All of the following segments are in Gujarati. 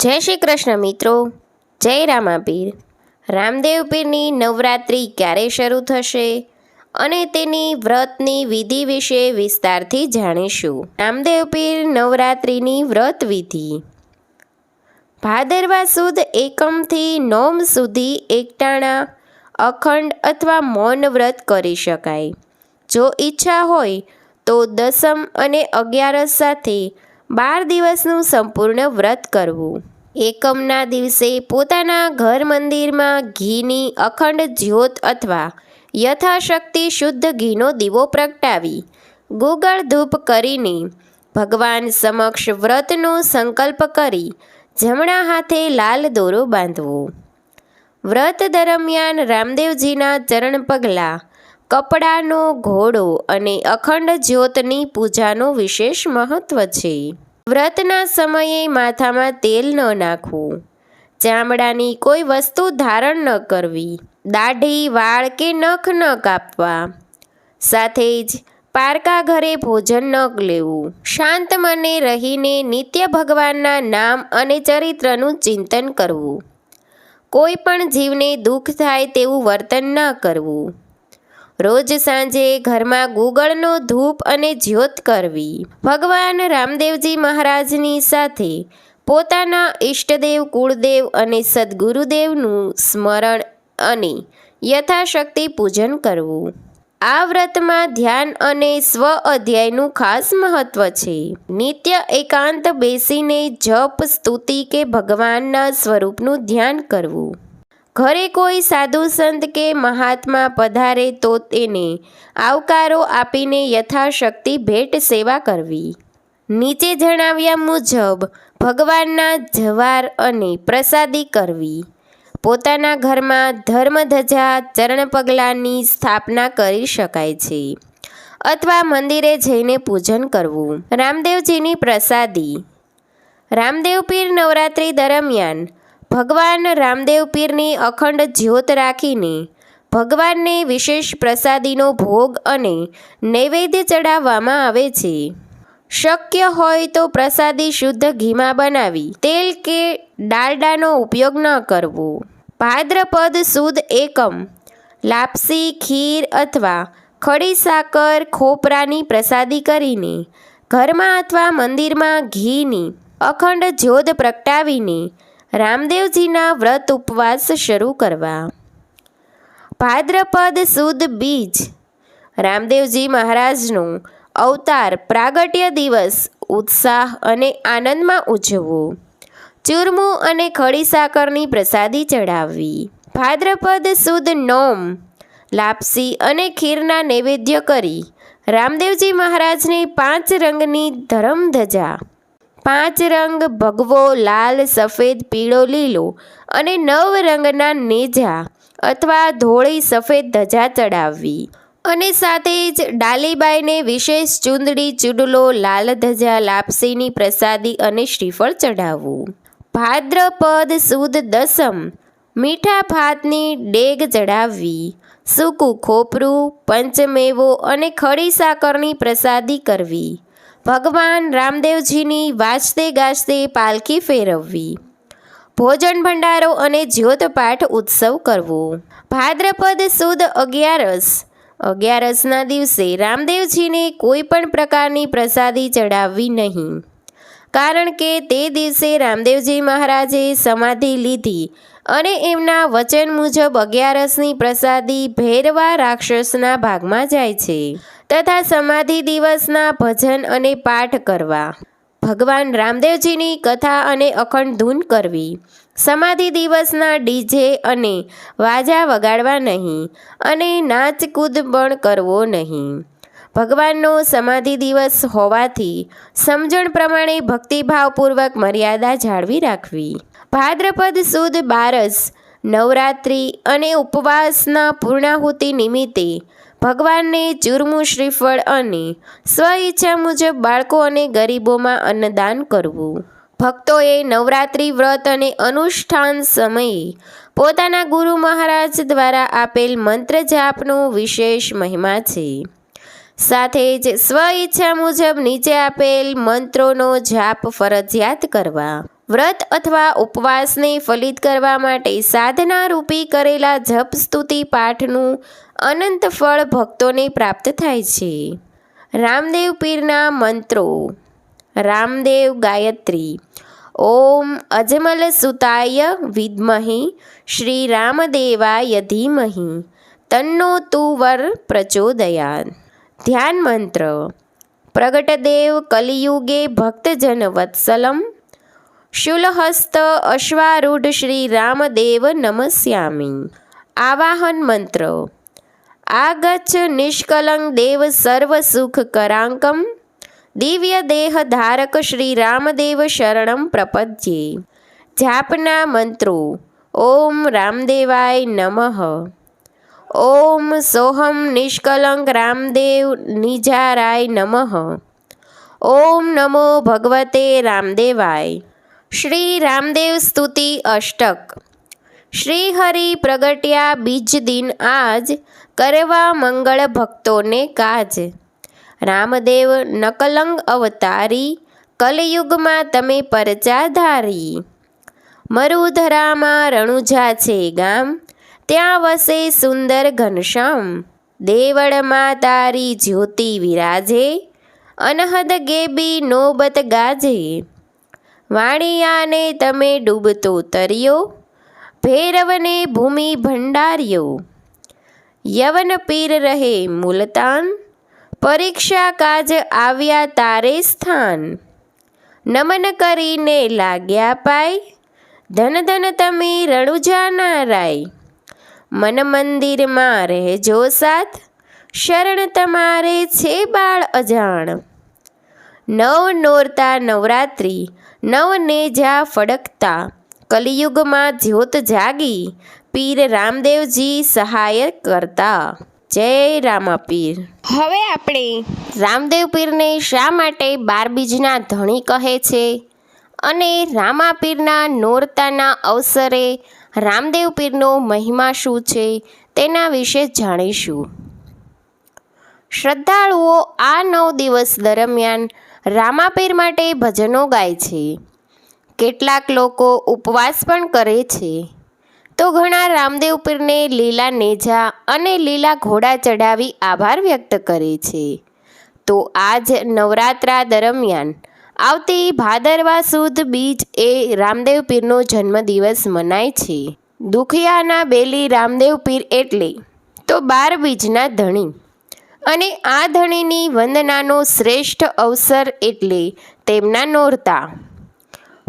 જય શ્રી કૃષ્ણ મિત્રો. જય રામાપીર. રામદેવ પીરની નવરાત્રિ ક્યારે શરૂ થશે? અને તેની વ્રતની વિધિ વિશે વિસ્તારથી જાણીશું. રામદેવ પીર નવરાત્રિની વ્રત વિધિ. ભાદરવા સુદ એકમથી નોમ સુધી એકટાણા, અખંડ અથવા મૌન વ્રત કરી શકાય. જો ઈચ્છા હોય તો દસમ અને અગિયારસ સાથે બાર દિવસનું સંપૂર્ણ વ્રત કરવું. એકમના દિવસે પોતાના ઘર મંદિરમાં ઘીની અખંડ જ્યોત અથવા યથાશક્તિ શુદ્ધ ઘીનો દીવો પ્રગટાવી, ગોગળ ધૂપ કરીને ભગવાન સમક્ષ વ્રતનો સંકલ્પ કરી જમણા હાથે લાલ દોરો બાંધવો. વ્રત દરમિયાન રામદેવજીના ચરણ પગલાં, કપડાનો ઘોડો અને અખંડ જ્યોતની પૂજાનું વિશેષ મહત્વ છે. વ્રતના સમયે માથામાં તેલ ન નાખવું. ચામડાની કોઈ વસ્તુ ધારણ ન કરવી. દાઢી, વાળ કે નખ ન કાપવા. સાથે જ પારકા ઘરે ભોજન ન લેવું. શાંત મને રહીને નિત્ય ભગવાનના નામ અને ચરિત્રનું ચિંતન કરવું. કોઈ પણ જીવને દુઃખ થાય તેવું વર્તન ન કરવું. રોજ સાંજે ઘરમાં ગુગળનો ધૂપ અને જ્યોત કરવી. ભગવાન રામદેવજી મહારાજની સાથે પોતાના ઈષ્ટદેવ, કુળદેવ અને સદગુરુદેવનું સ્મરણ અને યથાશક્તિ પૂજન કરવું. આ વ્રતમાં ધ્યાન અને સ્વ અધ્યાયનું ખાસ મહત્વ છે. નિત્ય એકાંત બેસીને જપ, સ્તુતિ કે ભગવાનના સ્વરૂપનું ધ્યાન કરવું. ઘરે કોઈ સાધુ સંત કે મહાત્મા પધારે તો તેને આવકારો આપીને યથાશક્તિ ભેટ સેવા કરવી. નીચે જણાવ્યા મુજબ, ભગવાનના જવાર અને પ્રસાદી કરવી. પોતાના ઘરમાં ધર્મધજા ચરણ પગલાંની સ્થાપના કરી શકાય છે અથવા મંદિરે જઈને પૂજન કરવું. રામદેવજીની પ્રસાદી. રામદેવ પીર નવરાત્રિ દરમિયાન ભગવાન રામદેવ પીરની અખંડ જ્યોત રાખીને ભગવાનને વિશેષ પ્રસાદીનો ભોગ અને નૈવેદ્ય ચડાવવામાં આવે છે. શક્ય હોય તો પ્રસાદી શુદ્ધ ઘીમાં બનાવી, તેલ કે ડાલડાનો ઉપયોગ ન કરવો. ભાદ્રપદ સુદ એકમ, લાપસી, ખીર અથવા ખડી સાકર ખોપરાની પ્રસાદી કરીને ઘરમાં અથવા મંદિરમાં ઘીની અખંડ જ્યોત પ્રગટાવીને રામદેવજીના વ્રત ઉપવાસ શરૂ કરવા. ભાદ્રપદ સુદ બીજ. રામદેવજી મહારાજનો અવતાર પ્રાગટ્ય દિવસ ઉત્સાહ અને આનંદમાં ઉજવવો. ચૂરમું અને ખડી સાકરની પ્રસાદી ચડાવવી ભાદ્રપદ સુદ નોમ. લાપસી અને ખીરના નૈવેદ્ય કરી રામદેવજી મહારાજની પાંચ રંગની ધરમધજા પાંચ રંગ ભગવો, લાલ, સફેદ, પીળો, લીલો અને નવ રંગના નેજા અથવા ધોળી સફેદ ધજા ચડાવવી. અને સાથે જ ડાલીબાઈને વિશેષ ચૂંદડી, ચૂડલો, લાલ ધજા, લાપસીની પ્રસાદી અને શ્રીફળ ચડાવવું. ભાદ્રપદ સુદ દસમ મીઠા ભાતની ડેગ ચડાવવી. સૂકું ખોપરું, પંચમેવો અને ખડી સાકરની પ્રસાદી કરવી. ભગવાન રામદેવજીની વાજતે ગાજતે પાલખી ફેરવવી, ભોજન ભંડારો અને જ્યોતપાઠ ઉત્સવ કરવો. ભાદ્રપદ સુદ અગિયારસ. અગિયારસના દિવસે રામદેવજીને કોઈ પણ પ્રકારની પ્રસાદી ચડાવવી નહીં. કારણ કે તે દિવસે રામદેવજી મહારાજે સમાધિ લીધી અને એમના વચન મુજબ અગિયારસની પ્રસાદી ભેરવા રાક્ષસના ભાગમાં જાય છે તથા સમાધિ દિવસના ભજન અને પાઠ કરવા. ભગવાન રામદેવજીની કથા અને અખંડ ધૂન કરવી. સમાધિ દિવસના ડીજે અને વાજા વગાડવા નહીં અને નાચકૂદ પણ કરવો નહીં. ભગવાનનો સમાધિ દિવસ હોવાથી સમજણ પ્રમાણે ભક્તિભાવપૂર્વક મર્યાદા જાળવી રાખવી. ભાદ્રપદ સુદ બારસ, નવરાત્રિ અને ઉપવાસના પૂર્ણાહુતિ નિમિત્તે ભગવાનને ચૂરમું શ્રીફળ અને સ્વ ઈચ્છા મુજબ બાળકો અને ગરીબોમાં અન્નદાન કરવું. ભક્તોએ નવરાત્રિ વ્રત અને અનુષ્ઠાન સમયે પોતાના ગુરુ મહારાજ દ્વારા આપેલ મંત્ર જાપનો વિશેષ મહિમા છે. સાથે જ સ્વ ઈચ્છા મુજબ નીચે આપેલ મંત્રોનો જાપ ફરજિયાત કરવા. વ્રત અથવા ઉપવાસને ફલિત કરવા માટે સાધના રૂપી કરેલા જપ, સ્તુતિ, પાઠનું અનંત ફળ ભક્તોને પ્રાપ્ત થાય છે. રામદેવ પીરના મંત્રો. રામદેવ ગાયત્રી. ઓમ અજમલ સુતાય વિદ્મહી શ્રી રામદેવાય ધીમહી. તન્નો તુવર પ્રચોદયાત ધ્યાન મંત્ર. પ્રગટદેવ કલિયુગે ભક્તજન વત્સલમ. શુલહસ્ત અશ્વારૂઢ શ્રી રામદેવ નમસ્યામી આવાહન મંત્ર આગચ્છ નિષ્કલંક દેવ સર્વ સુખ કરાંકમ દિવ્ય દેહ ધારક શ્રી રામદેવ શરણમ પ્રપદ્યે જાપના મંત્રો ઓમ રામદેવાય નમઃ ઓમ સોહમ નિષ્કલંક રામદેવ નિજારાય નમઃ ઓમ નમો ભગવતે રામદેવાય શ્રી રામદેવ સ્તુતિ અષ્ટક. શ્રી હરિ પ્રગટ્યા બીજ દિન આજ, કરવા મંગળ ભક્તોને કાજ. રામદેવ નકલંગ અવતારી, કલયુગમાં તમે પરચા ધારી. મરુધરામાં રણુજા છે ગામ, ત્યાં વસે સુંદર ઘનશ્યામ. દેવળમાં તારી જ્યોતિ વિરાજે, અનહદ ગેબી નોબત ગાજે. વાણિયાને તમે ડૂબતો તર્યો, ભૈરવને ભૂમિ ભંડાર્યો. યવન પીર રહે મુલતાન, પરીક્ષા કાજ આવ્યા તારે સ્થાન. નમન કરીને લાગ્યા પાય, ધન ધન તમે રણુજા રાય મન મંદિરમાં રહેજો સાથ, શરણ તમારે છે બાળ અજાણ. નવ નોરતા નવરાત્રિ નવ જ્યાં ફડકતા કલિયુગમાં જ્યોત જાગી પીર રામદેવજી સહાય કરતા. જય રામાપીર. હવે આપણે રામદેવ પીરને શા માટે બાર બીજના ધણી કહે છે? અને રામાપીરના નોરતાના અવસરે રામદેવ પીરનો મહિમા શું છે તેના વિશે જાણીશું. શ્રદ્ધાળુઓ આ નવ દિવસ દરમિયાન રામાપીર માટે ભજનો ગાય છે. કેટલાક લોકો ઉપવાસ પણ કરે છે. તો ઘણા રામદેવ પીરને લીલા નેજા અને લીલા ઘોડા ચડાવી આભાર વ્યક્ત કરે છે. તો આજ નવરાત્રા દરમિયાન આવતી ભાદરવા સુદ બીજ એ રામદેવ પીરનો જન્મદિવસ મનાય છે. દુખિયાના બેલી રામદેવ પીર એટલે તો બાર બીજના ધણી. અને આ ધણીની વંદનાનો શ્રેષ્ઠ અવસર એટલે તેમના નોરતા.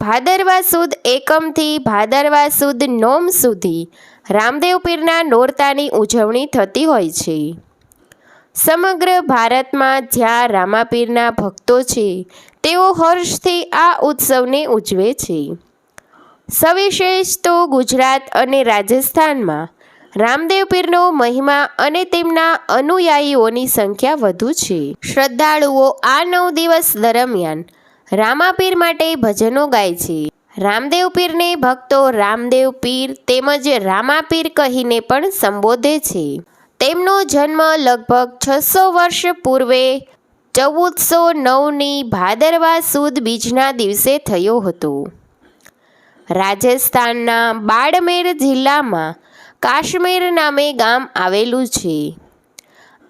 ભાદરવા સુદ એકમથી ભાદરવા સુદ નોમ સુધી રામદેવ પીરના નોરતાની ઉજવણી થતી હોય છે. સમગ્ર ભારતમાં જ્યાં રામાપીરના ભક્તો છે, તેઓ હર્ષથી આ ઉત્સવને ઉજવે છે. સવિશેષ તો ગુજરાત અને રાજસ્થાનમાં રામદેવ પીરનો મહિમા અને તેમના અનુયાયીઓની સંખ્યા વધુ છે. શ્રદ્ધાળુઓ આ નવ દિવસ દરમિયાન રામાપીર માટે ભજનો ગાય છે. રામદેવ પીરને ભક્તો રામદેવ પીર તેમજ રામાપીર કહીને પણ સંબોધે છે. તેમનો જન્મ લગભગ છસો વર્ષ પૂર્વે ચૌદસો નવની ભાદરવા સુદ બીજના દિવસે થયો હતો. રાજસ્થાનના બાડમેર જિલ્લામાં કાશ્મીર નામે ગામ આવેલું છે.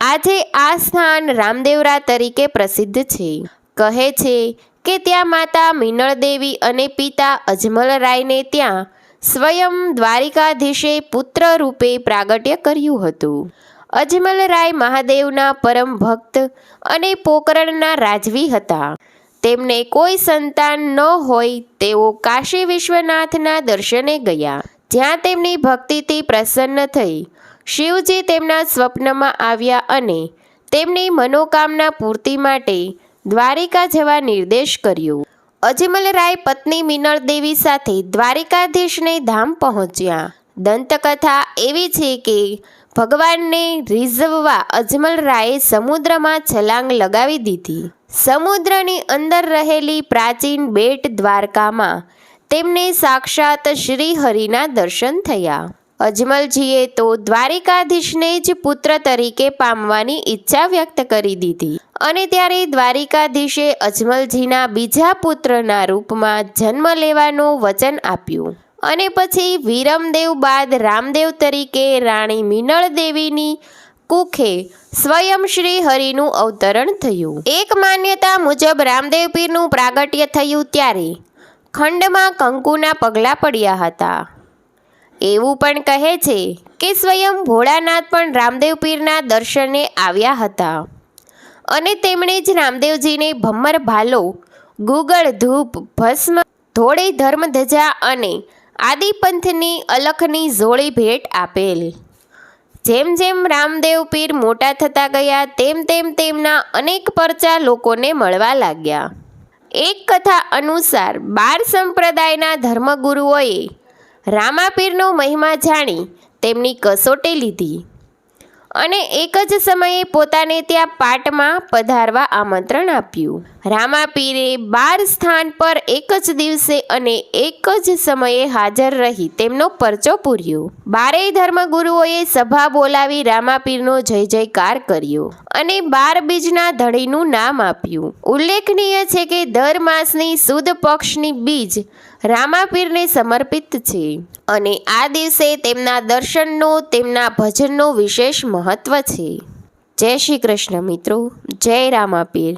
આજે આ સ્થાન રામદેવરા તરીકે પ્રસિદ્ધ છે. કહે છે કે ત્યાં માતા મિનળદેવી અને પિતા અજમલરાયને ત્યાં સ્વયં દ્વારિકાધીશે પુત્ર રૂપે પ્રાગટ્ય કર્યું હતું. અજમલરાય મહાદેવના પરમ ભક્ત અને પોકરણના રાજવી હતા. તેમને કોઈ સંતાન ન હોય તેઓ કાશી વિશ્વનાથના દર્શને ગયા. જ્યાં તેમની ભક્તિથી પ્રસન્ન થઈ, શિવજી તેમના સ્વપ્નમાં આવ્યા અને તેમની મનોકામના પૂર્તિ માટે દ્વારિકા જવા નિર્દેશ કર્યો. અજમલરાય પત્ની મિનળ દેવી સાથે દ્વારિકાધીશને ધામ પહોંચ્યા. દંતકથા એવી છે કે, ભગવાનને રીઝવવા અજમલરાયે સમુદ્રમાં છલાંગ લગાવી દીધી. સમુદ્રની અંદર રહેલી પ્રાચીન બેટ દ્વારકામાં તેમને સાક્ષાત શ્રી હરિના દર્શન થયા. અજમલજીએ તો દ્વારિકાધીશને જ પુત્ર તરીકે પામવાની ઈચ્છા વ્યક્ત કરી દીધી અને ત્યારે દ્વારિકાધીશે અજમલજીના બીજા પુત્રના રૂપમાં જન્મ લેવાનું વચન આપ્યું અને પછી વિરમદેવ બાદ રામદેવ તરીકે રાણી મિનળ દેવીની કુખે સ્વયં શ્રી હરિનું અવતરણ થયું. એક માન્યતા મુજબ રામદેવ પીરનું પ્રાગટ્ય થયું ત્યારે ખંડમાં કંકુના પગલાં પડ્યા હતા. એવું પણ કહે છે કે સ્વયં ભોળાનાથ પણ રામદેવ પીરના દર્શને આવ્યા હતા. અને તેમણે જ રામદેવજીને ભમ્મર ભાલો, ગુગળ ધૂપ, ભસ્મ, ધોળે ધર્મધજા અને આદિપંથની અલખની જોડી ભેટ આપેલ. જેમ જેમ રામદેવ પીર મોટા થતા ગયા, તેમ તેમ તેમના અનેક પરચા લોકોને મળવા લાગ્યા. એક કથા અનુસાર બાર સંપ્રદાયના ધર્મગુરુઓએ રામાપીરનો મહિમા જાણી તેમની કસોટી લીધી. અને એક જ સમયે પોતાને ત્યાં પાટમાં પધારવા આમંત્રણ આપ્યું. રામાપીરે બાર સ્થાન પર એક જ દિવસે અને એક જ સમયે હાજર રહી તેમનો પરચો પૂર્યો. બારેય ધર્મગુરુઓએ સભા બોલાવી રામાપીરનો જય જયકાર કર્યો અને બાર બીજના ધણીનું નામ આપ્યું. ઉલ્લેખનીય છે કે દર માસની સુદ પક્ષની બીજ રામાપીરને સમર્પિત છે અને આ દિવસે તેમના દર્શનનો, તેમના ભજનનું વિશેષ મહત્ત્વ છે. જય શ્રી કૃષ્ણ મિત્રો, જય રામાપીર.